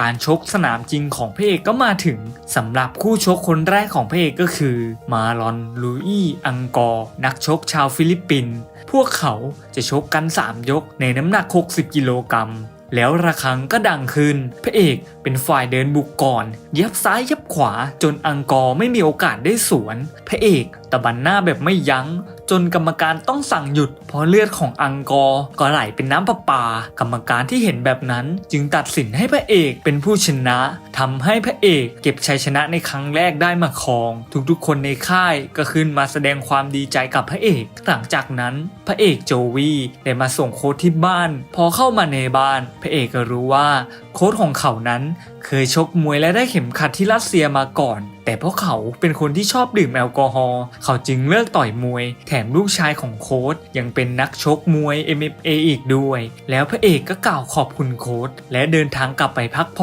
การชกสนามจริงของพระเอกก็มาถึงสำหรับคู่ชกคนแรกของพระเอกก็คือ มาลอนลูอี้อังกอร์นักชกชาวฟิลิปปินส์พวกเขาจะชกกัน 3 ยกในน้ำหนัก 60 กิโลกรัมแล้วระฆังก็ดังขึ้น พระเอกเป็นฝ่ายเดินบุกก่อน ยับซ้ายยับขวาจนอังกอร์ไม่มีโอกาสได้สวน พระเอกตะบันหน้าแบบไม่ยัง้ง จนกรรมการต้องสั่งหยุด เพราะเลือดของอังกอร์ก็ไหลเป็นน้ำประปา กรรมการที่เห็นแบบนั้น จึงตัดสินให้พระเอกเป็นผู้ชนะทำให้พระเอกเก็บชัยชนะในครั้งแรกได้มาครอง ทุกๆ คนในค่ายก็ขึ้นมาแสดงความดีใจกับพระเอก หลังจากนั้น พระเอกโจวีได้มาส่งโค้ดที่บ้าน พอเข้ามาในบ้าน พระเอกก็รู้ว่าโค้ดของเขานั้นเคยชกมวยและได้เข็มขัดที่รัสเซียมาก่อน แต่เพราะเขาเป็นคนที่ชอบดื่มแอลกอฮอล์เขาจึงเลิกต่อยมวย แถมลูกชายของโค้ดยังเป็นนักชกมวย MMA อีกด้วย แล้วพระเอกก็กล่าวขอบคุณโค้ดและเดินทางกลับไปพักผ่อน